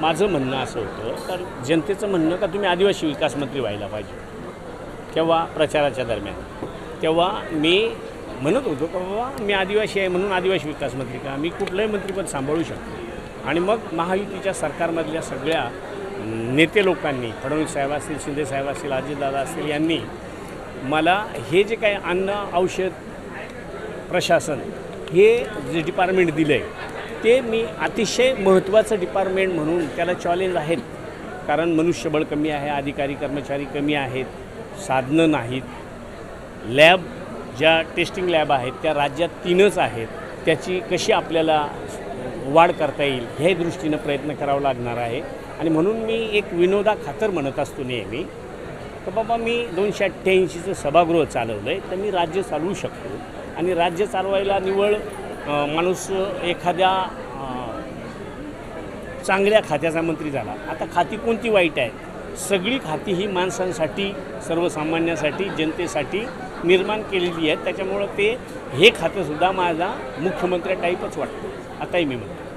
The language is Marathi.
माझं म्हणणं असं होतं तर जनतेचं म्हणणं का तुम्ही आदिवासी विकास मंत्री व्हायला पाहिजे. तेव्हा प्रचाराच्या दरम्यान. तेव्हा मी म्हणत होतो का बाबा मी आदिवासी आहे म्हणून आदिवासी विकास मंत्री का मी कुठलंही मंत्रीपद सांभाळू शकतो. आणि मग महायुतीच्या सरकारमधल्या सगळ्या नेते लोकांनी फडणवीस साहेब असतील शिंदे साहेब असतील अजितदादा असतील यांनी मला हे जे काही अन्न औषध प्रशासन हे जे डिपार्टमेंट दिलं आहे ते मी अतिशय महत्त्वाचं डिपार्टमेंट म्हणून त्याला चॅलेंज आहेत. कारण मनुष्यबळ कमी आहे अधिकारी कर्मचारी कमी आहेत साधनं नाहीत. लॅब ज्या टेस्टिंग लॅब आहेत त्या राज्यात तीनच आहेत. त्याची कशी आपल्याला वाढ करता येईल ह्या दृष्टीनं प्रयत्न करावा लागणार आहे. आणि म्हणून मी एक विनोदा खातर म्हणत असतो नेहमी तर बाबा मी दोनशे अठ्ठ्याऐंशीचं सभागृह चालवलं आहे तर मी राज्य चालवू शकतो. आणि राज्य चालवायला निवड माणूस एखाद्या चांगल्या खात्याचा मंत्री झाला. आता खाती कोणती वाईट आहे? सगळी खाती ही माणसांसाठी सर्वसामान्यासाठी जनतेसाठी निर्माण केलेली आहेत. त्याच्यामुळं ते हे खातंसुद्धा माझा मुख्यमंत्री टाईपच वाटतं. आताही मी म्हणतो.